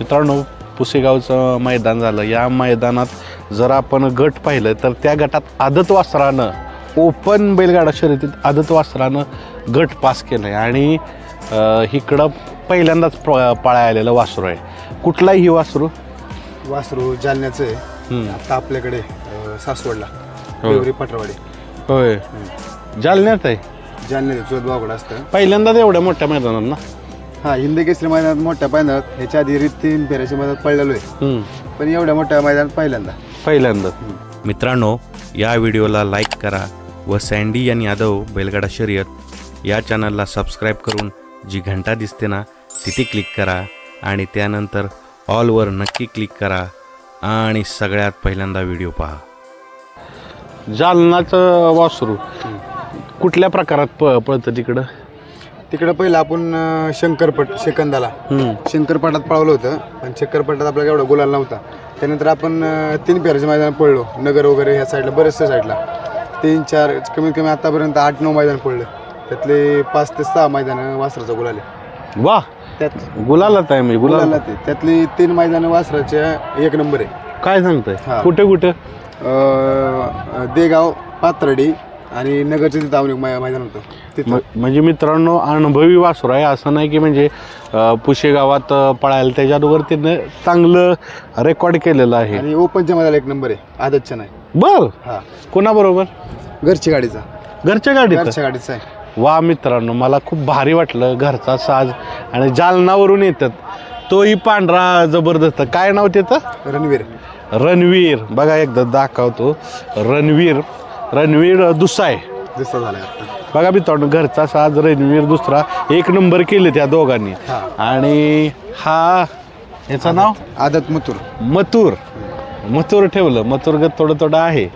मित्रांनो पुसेगावचं मैदान झालं. या मैदानात जर आपण गट पाहिलं तर त्या गटात आदत वासरानं ओपन बैलगाडा शर्यतीत आदत वासरानं गट पास केलं आहे आणि इकडं पहिल्यांदाच प- पाळाय आलेलं वासरू आहे. कुठलाही ही वासरू? वासरू जालन्याचं आहे. आता आपल्याकडे सासवडला हो. पटरवाडी. होय. जालन्यात आहे? जालन्यात चोद बावगड असतं. पहिल्यांदाच एवढ्या मोठ्या मैदानात ना? हा हिंदी केसरी मैदानात मोठ्या मैदानात ह्याच्या आधी तीन फेऱ्याच्या मैदानात पडलेलो आहे. हम्म. पण एवढ्या मोठ्या मैदानात पहिल्यांदा. पहिल्यांदाच मित्रांनो या व्हिडिओला लाईक करा व सँडी आणि यादव बैलगाडा शर्यत या चॅनलला सबस्क्राईब करून जी घंटा दिसते ना तिथे क्लिक करा आणि त्यानंतर ऑलवर नक्की क्लिक करा आणि सगळ्यात पहिल्यांदा व्हिडिओ पहा. जालनाचं वासरू. कुठल्या प्रकारात प पळतं तिकडं? तिकडं पहिलं आपण अं, शंकरपट सेकंदाला. शंकरपटात पळवलं होतं पण शंकरपटात आपल्याला एवढा गुलाल नव्हता. त्यानंतर आपण अं, तीन फेऱ्याच्या मैदानात पडलो नगर वगैरे ह्या साईडला बऱ्याचशा साईडला. तीन चार कमीत कमी आतापर्यंत आठ नऊ मैदान पडलं. त्यातले पाच ते सहा मैदान वासराचा गुलाल आहे. वा त्यात गुलालात आहे मी गुलाल. गुलाला ते त्यातली तीन मैदान वासराच्या एक नंबर आहे. काय सांगताय? हा. कुठे कुठं? अं, देगाव पाथर्डी आणि नगरच्या तिथं मै- मैदान होतं. तिथं. म्हणजे मित्रांनो अनुभवी वासरू आहे. असं नाही की म्हणजे अं, पुशे गावात अं, पळायला त्याच्या अगोदर त्यानं चांगलं रेकॉर्ड केलेलं आहे. आणि ओपनच्या मैदानाला एक नंबर आहे. आदतच्या नाही. बर. हा. कोणाबरोबर? घरची गाडीचा. घरच्या गाडीत घरच्या गाडीचा आहे. वा मित्रांनो मला खूप भारी वाटलं. घरचा साज आणि जालनावरून येतात. तोही पांढरा जबरदस्त. काय नाव त्याचं? रणवीर. रणवीर. बघा एकदा दाखवतो. रणवीर. रणवीर दुसाय. दिसता आता. बघा मित्रांनो घरचा साज रणवीर दुसरा एक नंबर केले त्या दोघांनी. हा. आणि हा याचं नाव? आदत मथुर. मथुर. मथुर ठेवलं. मथुर गत थोडं थोडं आहे.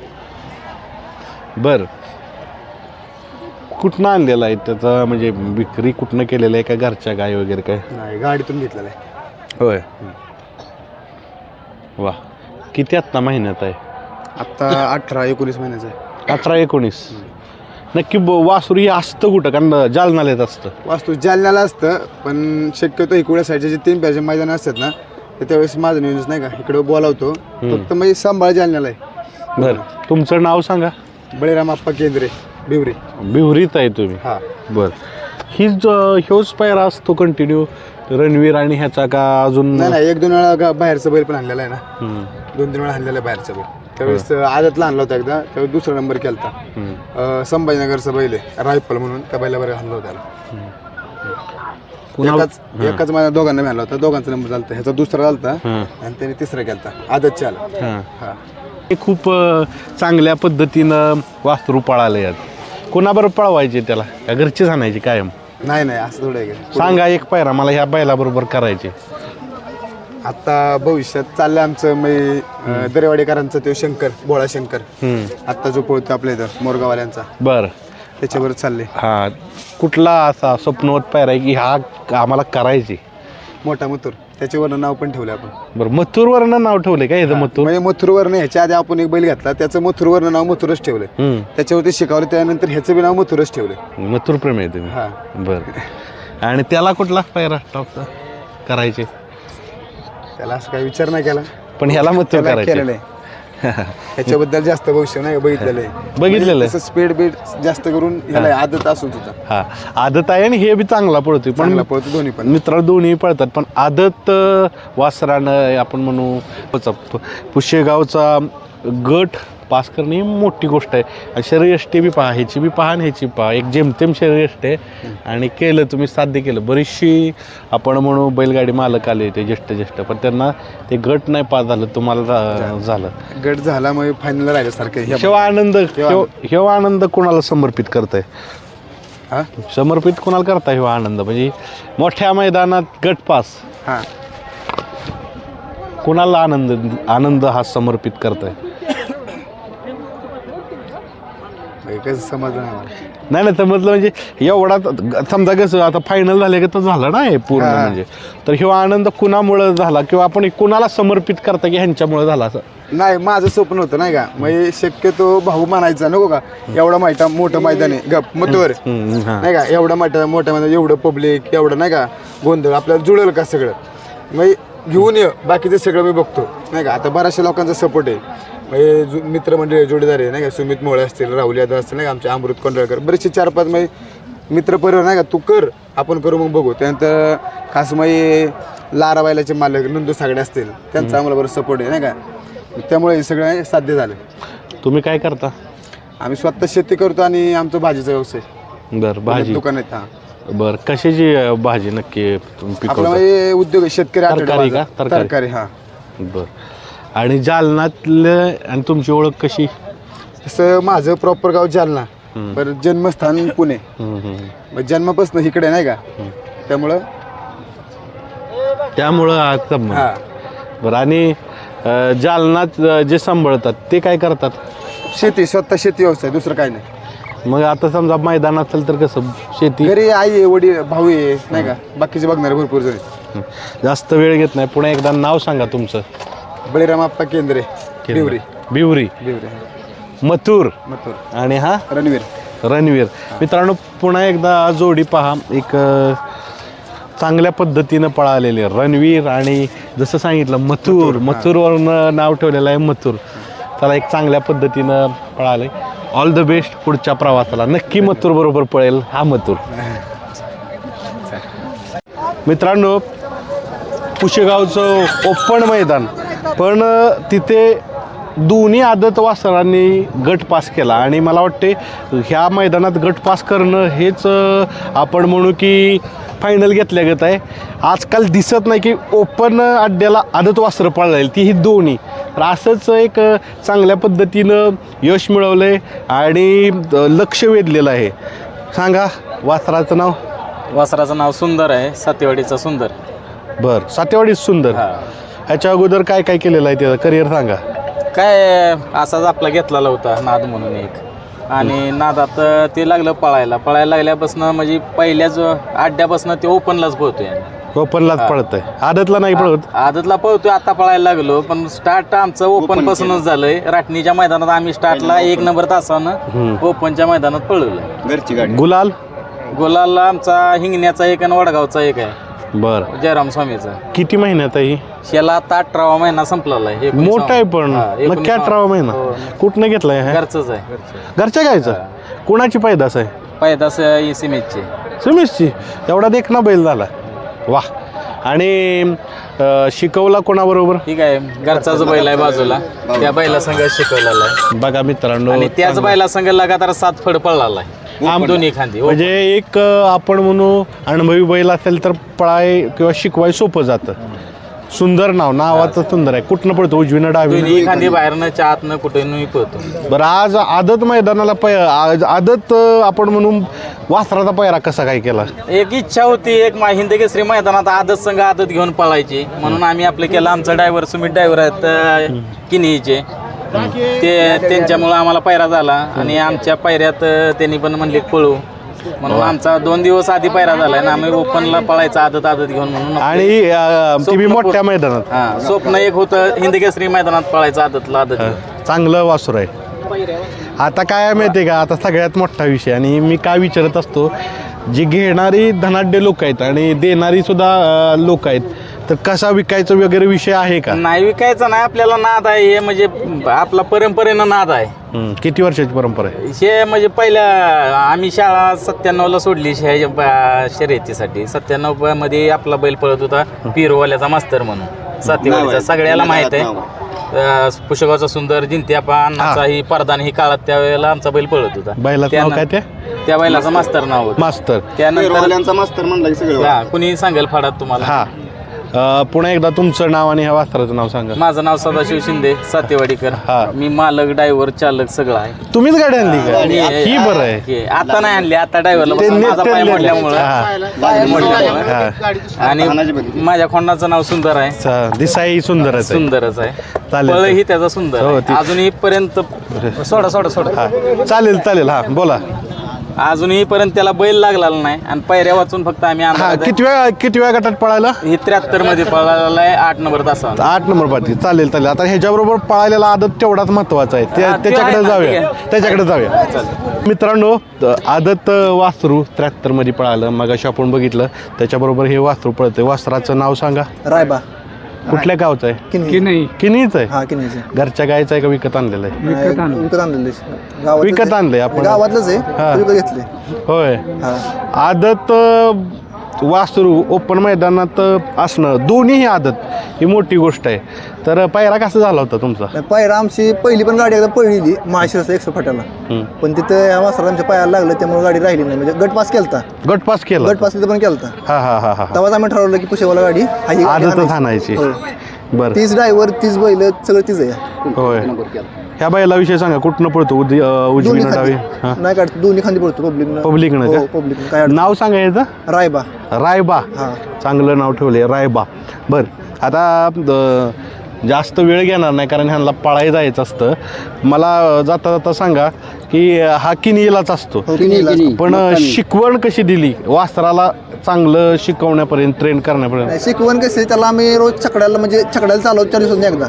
बर. कुठनं आणलेलं आहे त्याचा? म्हणजे विक्री कुठनं केलेलं आहे? का घरच्या गाय वगैरे काय? नाही गाडीतून घेतलेला आहे. होय. वा. किती आत्ता महिन्यात आहे? आत्ता अठरा एकोणीस महिन्याचा आहे. अठरा एकोणीस. नक्की ब- वासरू हे असतं कुठं? कारण जालनाला येत असतं. वास्तू जालन्याला असतं पण शक्यतो इकडे साईडचे जे तीन पॅचे मैदान असतात ना तर त्यावेळेस माझं नियोजन नाही का? इकडे बोलावतो. फक्त म्हणजे सांभाळ जालन्याला आहे. बरं. तुमचं नाव सांगा. बळीराम आप्पा केंद्रे बिवरी. बिवरीत आहे तुम्ही. हा. बर. ही ह्योच पायरा असतो कंटिन्यू रणवीर आणि ह्याचा का अजून नाही नाही एक दोन वेळा गा- बाहेरचा बैल पण आणलेला आहे ना. हम्म, दोन तीन वेळा आणलेला आहे बाहेरचा बैल. त्यावेळेस आदतला आणला होता एकदा त्यावेळेस दुसरा नंबर केला. होता संभाजीनगरचा बैल आहे रायफल म्हणून त्या बैलावर आणला होता त्याला. एकाच एकाच माझ्या दोघांना मिळाला होता. दोघांचा नंबर झालता. ह्याचा दुसरा झालता हां आणि त्याने तिसरा केलता. आदतच्या आला. हां हा. हे खूप चांगल्या पद्धतीनं वास्तरू पळाले आहेत कोणाबरोबर पळवायचे त्याला? का घरचीच आणायची कायम? नाही नाही असं थोडं. सांगा एक पायरा मला ह्या बैलाबरोबर करायचे. आता भविष्यात चाललंय आमचं मी दरेवाडीकरांचा तो शंकर बोळा शंकर. आत्ता जो पळतो आपल्या इथं मोरगाववाल्यांचा. बरं. त्याच्यावर चालले हा कुठला असा स्वप्नवत पायरा आहे की हा आम्हाला करायची? मोठा मथुर. त्याच्यावर नाव पण ठेवलं आपण. बरं मथुरवरनं नाव ठेवले का याचं मथुर? म्हणजे मथुरवर ह्याच्या आधी आपण एक बैल घेतला त्याचं मथुरवरनं नाव मथुरच ठेवलं हम्म, त्याच्यावरती शिकवलं त्यानंतर ह्याचं बी नाव मथुरच ठेवलं मथुर प्रेमी आहे तुम्ही. हा. बरं. आणि त्याला कुठला पायरा टॉपचा करायचे? त्याला असं काही विचार नाही केला. पण ह्याला मथुर त्याला करायचे. केलेलं आहे. ह्याच्याबद्दल जास्त भविष्य नाही बघितलेलं आहे. बघितलेलं आहे? स्पीड बीड जास्त करून ह्याला आदत असून सुद्धा. हा. आदत आहे आणि हे बी चांगला पडतोय पण चांगला पळतो दोन्ही पण. मित्र दोन्ही पळतात. पण आदत अ, वासरानं आपण म्हणू पुशेगावचा गट पास करणे ही मोठी गोष्ट आहे. आणि शरीरयष्टी बी पहा ह्याची बी पहा आणि ह्याची पहा. एक जेमतेम शरीरयष्टी आहे. आणि केलं तुम्ही साध्य केलं. बरीचशी आपण म्हणू बैलगाडी मालक आले ते ज्येष्ठ ज्येष्ठ पण त्यांना ते गट नाही पास झालं तुम्हाला झा- झालं. गट झाला मग फायनल राहिल्यासारखं हेवा आनंद हेव- हेवा आनंद कोणाला समर्पित करताय? हा? समर्पित कोणाला करता हे आनंद? म्हणजे मोठ्या मैदानात गट पास. हा. कोणाला आनंद आनंद हा समर्पित करताय? म्हणजे कसं समजलं नाही मला. नाही नाही तर म्हटलं म्हणजे एवढा त- समजा कसं आता फायनल झाले का तर झालं ना हे पूर्ण हा. म्हणजे. तर ह्यो आनंद कुणामुळं झाला किंवा आपण कुणाला समर्पित करता की ह्यांच्यामुळे झाला असं? नाही माझं स्वप्न होतं नाही का? म्हणजे शक्यतो भाऊ म्हणायचा नको का? एवढा माहिती मोठं मैदान आहे. गप मतवर हम्म, हा. नाही का? एवढं मोठं मोठ्या मैदान एवढं पब्लिक एवढं नाही का? गोंधळ आपल्याला जुळेल का सगळं? म्हणजे घेऊन ये बाकीचं सगळं मी बघतो. नाही का? आता बऱ्याचशा लोकांचा सपोर्ट आहे. म्हणजे जो- मित्रमंडळी जोडीदार आहे नाही का? सुमित मोळे असतील राहुल यादव असतील नाही का? आमचे अमृत कोंडळकर. बरेचसे चार पाच म्हणजे मित्र परिवार नाही का? तू कर आपण करू मग बघू. त्यानंतर खास म्हणजे लाराबाईलाचे मालक नंदू सागडे असतील. त्यांचा आम्हाला बरं सपोर्ट आहे नाही का? त्यामुळे हे सगळं साध्य झालं. तुम्ही काय करता? आम्ही स्वतः शेती करतो आणि आमचा भाजीचा व्यवसाय. बरं भाजी. दुकान आहेत हा. बरं कशाची अं, भाजी नक्की तुम्ही आपला पिकवता? म्हणजे उद्योग आहे, शेतकरी आठवडे तरकारी बाजार. का? तरकारी. तरकारी हा. बरं. आणि जालन्यातलं आणि तुमची ओळख कशी? तसं माझं प्रॉपर गाव जालना. पर जन्मस्थान पुणे. मग जन्मापासून इकडे नाही का? त्यामुळं त्यामुळं आज संबंध. हा. बरं आणि अं, अं, जे सांभाळतात ते काय करतात? शेती स्वतः शेती व्यवसाय दुसरं काय नाही. मग आता समजा मैदान असेल तर कसं शेती? घरी आई आहे वडील भाऊ आहे नाही का? बाकीचे बघणारे भरपूर जण आहेत. जास्त वेळ घेत नाही. पुन्हा एकदा नाव सांगा तुमचं. बळीराम आप्पा केंद्रे. Brewery. Brewery. Brewery Mathur. Mathur. आणि हा? रणवीर. रणवीर. मित्रांनो पुन्हा एकदा जोडी पहा. एक अ, चांगल्या पद्धतीनं पळालेले रणवीर आणि जसं सांगितलं मथुर. मथुरवरनं नाव ठेवलेलं आहे मथुर. त्याला एक चांगल्या पद्धतीनं पळाले ऑल द बेस्ट पुढच्या प्रवासाला. नक्की मथुर बरोबर पळेल हा मथुर. मित्रांनो पुशेगावचं ओपन मैदान. पण तिथे दोन्ही आदत वासरांनी गट पास केला आणि मला वाटते ह्या मैदानात गट पास करणं हेच आपण म्हणू की फायनल घेतल्यागत आहे. आजकाल दिसत नाही की ओपन अड्ड्याला आदत वासरं पळाली ती ही दोन्ही. तर असंच एक चांगल्या पद्धतीनं यश मिळवलं आहे आणि लक्ष वेधलेलं आहे. सांगा वासराचं नाव? वासराचं नाव सुंदर आहे सातेवाडीचा सुंदर. बरं सातेवाडी सुंदर. हा. ह्याच्या अगोदर काय काय केलेलं आहे त्याचं? करिअर सांगा. काय असाच आपला घेतलेला होता नाद म्हणून एक. आणि नादात ते लागलं पळायला. पळायला लागल्यापासून म्हणजे पहिल्याच अड्ड्यापासून ते ओपनलाच पोहतोय ओपनलाच पळत आहे आदतला नाही पळत? आदतला पळतोय आता पळायला लागलो पण स्टार्ट आमचं ओपन पासूनच झालंय. राटणीच्या मैदानात आम्ही स्टार्टला एक नंबर तासानं ओपनच्या मैदानात पळवलं. घरची गाडी. गुलाल? गोलाला आमचा हिंगण्याचा एक आणि वडगावचा एक आहे. बर. जयराम स्वामीचा. किती महिन्यात आहे ही? शेला आता अठरावा महिना संपलेला आहे. एकोणीसावा- मोठा आहे पण. हा, नक्की एकोणीसावा- अठरावा महिना. हो. कुठनं घेतलाय हा? घरचंच आहे. घरचं घरच्या गायचं कुणाची पैदास आहे? पैदास सिमेंटचे. सुमेशची एवढा देखना बैल झाला. वा. आणि अं, शिकवला कोणाबरोबर? ठीक आहे. घरचाच बैल आहे बाजूला. त्या बैला संघ शिकवलेला आहे. बघा मित्रांनो. आणि त्याच बैला संघ लगातार सात फड पडलेला आहे. आम- दोन्ही खांदी म्हणजे एक अं, आपण म्हणू अनुभवी बैल असेल तर पळाय किंवा शिकवाय सोपं जातं. सुंदर नाव नावाचं सुंदर आहे. कुठनं पडतो उजवीनं डावी दोन्ही खांदी बाहेरनं चातनं कुठे पळतो. बरं आज आदत मैदानाला पै आज आदत अं, आपण म्हणून वासराचा पैरा कसा काय केला? एक इच्छा होती एक मा- हिंद केसरी मैदानात आदत संघ आदत घेऊन पळायची. म्हणून आम्ही आपलं केलं आमचा ड्रायव्हर सुमित ड्रायव्हर आहेत अं, किनीचे ते त्यांच्यामुळं आम्हाला पायरा झाला आणि आमच्या पायऱ्यात त्यांनी पण म्हणले पळू. म्हणून आमचा दोन दिवस आधी पायरा झाला आणि आम्ही ओपनला पळायचा आदत आदत घेऊन म्हणून आणि अं, मोठ्या मैदानात. हा स्वप्न एक होतं हिंद केसरी मैदानात पळायचं आदतला आदत. चांगलं वासूर आहे. आता काय आहे माहिती आहे का? आता सगळ्यात मोठा विषय आणि मी काय विचारत असतो जी घेणारी धनाढ्य लोक आहेत आणि देणारी सुद्धा लोक आहेत तर कसा विकायचं वगैरे विषय आहे का? नाही विकायचं नाही आपल्याला नाद आहे हे म्हणजे आपला परंपरेनं नाद आहे. किती वर्षाची परंपरा आहे? हे म्हणजे पहिल्या आम्ही शाळा सत्त्याण्णवला सोडली ब- शर्यतीसाठी. सत्त्याण्णवमध्ये आपला बैल पळत होता पिरोवाल्याचा मास्तर म्हणून. सातेवाडीचा सगळ्याला माहीत आहे. अं, पुष्कळचा सुंदर जिंत्या पानाचा ही. परदान ही काळात त्यावेळेला आमचा बैल पळत होता. बैलाचं नाव काय ते? त्या बैलाचं मास्तर नाव होतं. मास्तर. त्यानंतर मास्तर म्हणला की सगळं. हा, कुणी सांगेल फाडात तुम्हाला. हा. अं, पुन्हा एकदा तुमचं नाव आणि ह्या वास्त्राचं नाव सांगा. माझं नाव सदाशिव शिंदे सातेवाडीकर. हा. मी मालक ड्रायव्हर चालक सगळं आहे. तुम्हीच गाडी आणली का? ही बरं आहे. हे, आता नाही आणली आता ड्रायव्हरला ते माझा पाय नेते- मोडल्यामुळं. हा. हा. आणि माझ्या खोंडाचं नाव सुंदर आहे. चा- दिसाई सुंदरच आहे. सुंदरच आहे. चालेल. पळही त्याचा सुंदर हो, आहे. ती- अजूनही पर्यंत सोडा सोडा सोडा. हा. चालेल चालेल. हा बोला. अजूनही पर्यंत त्याला बैल लागलेला नाही. आणि पायऱ्या वाचून फक्त आम्ही हा किती वेळा किती वेळा गटात पळायला? ही त्र्याहत्तरमध्ये पळालेला आहे आठ नंबर तासावर आठ नंबर पाठी. चालेल चालेल. आता ह्याच्याबरोबर पळालेला आदत तेवढाच महत्त्वाचा आहे. त्या- त्याच्याकडे जाऊया. त्याच्याकडे जाऊया. मित्रांनो त- आदत वासरू त्र्याहत्तरमध्ये पळालं. मगाशी आपण बघितलं. त्याच्याबरोबर हे वासरू पळते वासराचं नाव सांगा. रायबा. कुठल्या गावचं आहे? की नाही किनीच आहे? हा घरच्या गायचं आहे का विकत आणलेलं आहे? विकत आणलं विकत आणलेलं गावात विकत आणलंय आपण. गावातलंच आहे. हा. विकत घेतले होय. हा. आदत अ, वासरू ओपन मैदानात असणं दोन्हीही आदत ही मोठी गोष्ट आहे. तर पायरा कसा झाला होता तुमचा? पायरा आमची पहिली पण गाडी एकदा पळलेली माळशिरस एकशे हम्म. पण तिथं या वासराला आमच्या पायाला लागलं त्यामुळे गाडी राहिली नाही. म्हणजे गट पास केलता. गट पास केला. गट पास तिथं पण केलता. हा हा हा हा. तेव्हाच आम्ही ठरवलं की पुशेवाला गाडी हा गाडी आदतच आणायची. बरं. तीच ड्रायव्हर तीच बैल सगळं तीच आहे. होय. ह्या बैलाविषयी सांगा कुठनं पळतो? उदी अ, उजवी दोन्ही ना डावी? खांदी हा? नाही काढतो दोन्ही खांदी पडतो पब्लिक पब्लिकनं का? पब्लिक काय अडचण? नाव सांगा याचं नाही. रायबा. रायबा. हा. चांगलं नाव ठेवले रायबा. बर आता जास्त वेळ घेणार नाही कारण ह्यांना पळाय जायचं असतं. मला जाता जाता सांगा की हा किनीलाच असतो. हो की नाही? पण शिकवण कशी दिली? वास्त्राला चांगलं शिकवण्यापर्यंत ट्रेन करण्यापर्यंत? नाही, शिकवण कशी? आहे, त्याला आम्ही रोज छकड्याला म्हणजे छकड्याला चालवतो चार दिवसांनी एकदा.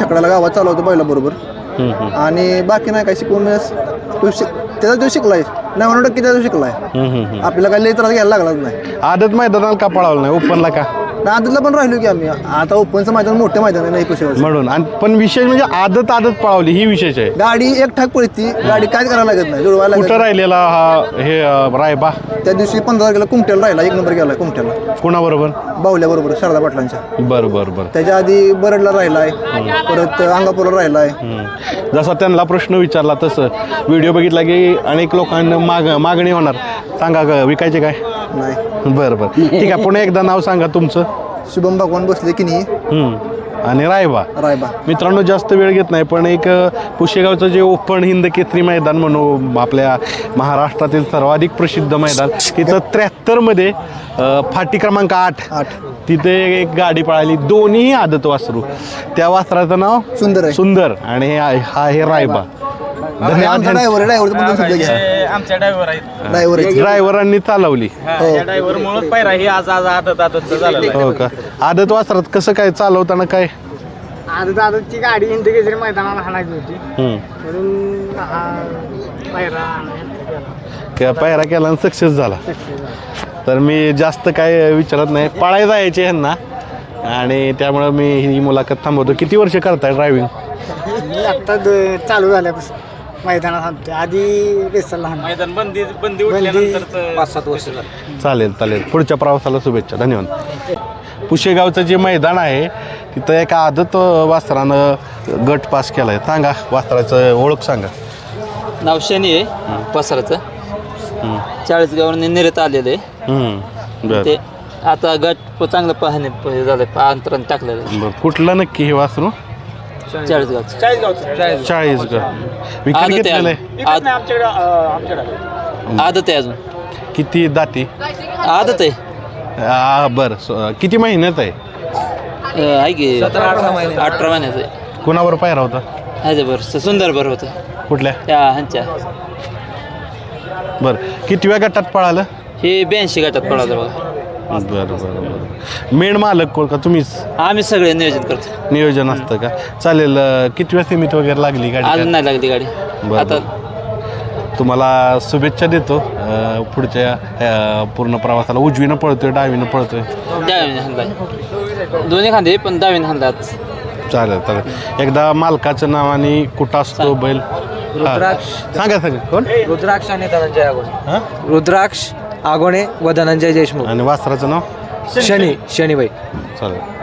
छकड्याला गावात चालवतो बैला बरोबर. हम्म, हम्म, आणि बाकी नाही काय शिकवून तो शिक त्याचा जो शिकलाय नव्याण्णव टक्के त्याचा शिकलाय. आपल्याला काही लई त्रास घ्यायला लागलाच नाही. आदत मैदानाला का पळावलं नाही? ओपनला का? आदतला पण राहिलो की आम्ही. आता ओपनचं मैदान मोठं मैदान आहे नाही कुशेवर म्हणून. आणि पण विशेष म्हणजे आदत आदत पळावली ही विशेष आहे. गाडी एक ठाक पळती गाडी काय करायला लागत नाही जुळवायला लागत कुठं राहिलेला हा हे अ, रायबा? नाही. त्या दिवशी पंधरा तारखेला कुमट्याला राहिला एक नंबर गेला कुमट्याला. कुणाबरोबर? बावल्या बरोबर शारदा पाटलांच्या. बरं बरं बरं. त्याच्या आधी बरडला राहिलाय परत अंगापूरला राहिलाय. हम्म. जसा त्यांना प्रश्न विचारला तसं. व्हिडिओ बघितला की अनेक लोकांना माग मागणी होणार. सांगा ग विकायचे काय? नाही. बरं बरं. ठीक आहे पुन्हा एकदा नाव सांगा तुमचं. शुभम भगवान बसले की नाही. हम्म. आणि रायबा. रायबा. मित्रांनो जास्त वेळ घेत नाही पण एक अ, पुशेगावचं जे ओपन हिंद केसरी मैदान म्हणू आपल्या महाराष्ट्रातील सर्वाधिक प्रसिद्ध मैदान तिथं त्र्याहत्तरमध्ये फाटी क्रमांक आठ. आठ. तिथे एक गाडी पळाली दोन्ही आदत वासरू. त्या वासराचं नाव सुंदर आहे. सुंदर. आणि हा हा आहे रायबा. धन्यवाद आमचा ड्रायव्हर ड्रायव्हर पण शब्द घ्या हे आमच्या ड्रायव्हर आहेत. ड्रायव्हर ड्रायव्हरांनी चालवली. हा, या ड्रायव्हर मुळे पायरा ही आज आज आदत आदतचं झालेलं आहे. हो का? आदत वासरात कसं काय चालवताना काय? आता दादाची गाडी हिंदकेसरी मैदानाला हाणायची होती. हम्म. म्हणून हा पायरा त्या पायरा केला आणि सक्सेस झाला. तर मी जास्त काय विचारत नाही. पळाय जायचे ह्यांना. आणि त्यामुळं मी ही मुलाखत थांबवतो. किती वर्ष करताय ड्रायव्हिंग मी आत्ता द- चालू झाल्यापासून. मैदानात आणते आधी बेसरला हाण मैदान बंदी बंदी उठल्यानंतर पाच सात वर्ष चालेल चालेल. पुढच्या प्रवासाला शुभेच्छा. धन्यवाद. पुशेगावचं जे मैदान आहे तिथं एका आदत वास्त्रानं गट पास केलाय. सांगा वास्त्राचं ओळख सांगा. नाव शनी आहे पसराचं. चाळीस गावांनी निर्यात आलेलं. आहे हम्म. बरं. ते आता गट प- चांगलं पाहणे प- हे झालं अंतराने टाकलेलं आहे. बरं. कुठलं नक्की हे वासरू? चाळीस गावचं चाळीस का विकत आदत आहे घेतलेलं आहे अजून. आद- आमच्याकडे आमच्याकडे आदत आहे अजून. किती दाती? आदत आहे. आ, बरं. स- किती महिन्यात आहे? अं, आहे की अठरा महिन्याचं आहे. कुणावर पायरा होता? आहे ते बरं. सुंदर बरं होतं. कुठल्या? त्या ह्यांच्या. बरं. कितव्या गटात पळालं? हे ब्याऐंशी गटात पडालं बघा. बरं बरं बरं मेन मालक कोण का? तुम्हीच? आम्ही सगळे नियोजन करतो नियोजन असतं का? चालेल अं, कितव्या सीमित वगैरे लागली गाडी अजून नाही लागली गाडी. बरं, आता तुम्हाला शुभेच्छा देतो. अं, पुढच्या अं, पूर्ण प्रवासाला उजवीनं पळतोय डावीनं पळतोय. डावीने हाणलाय. दोन्ही खांदे पण डावीने हाणलात चालेल चालेल. एकदा मालकाचं नाव आणि कुठं असतो बैल? हा. सांगा सांगा. कोण? रुद्राक्ष आणि धनंजय हा? रुद्राक्ष. आगोणे व धनंजय देशमुख. आणि वासराचं नाव? शनी शनीबाई. चालेल.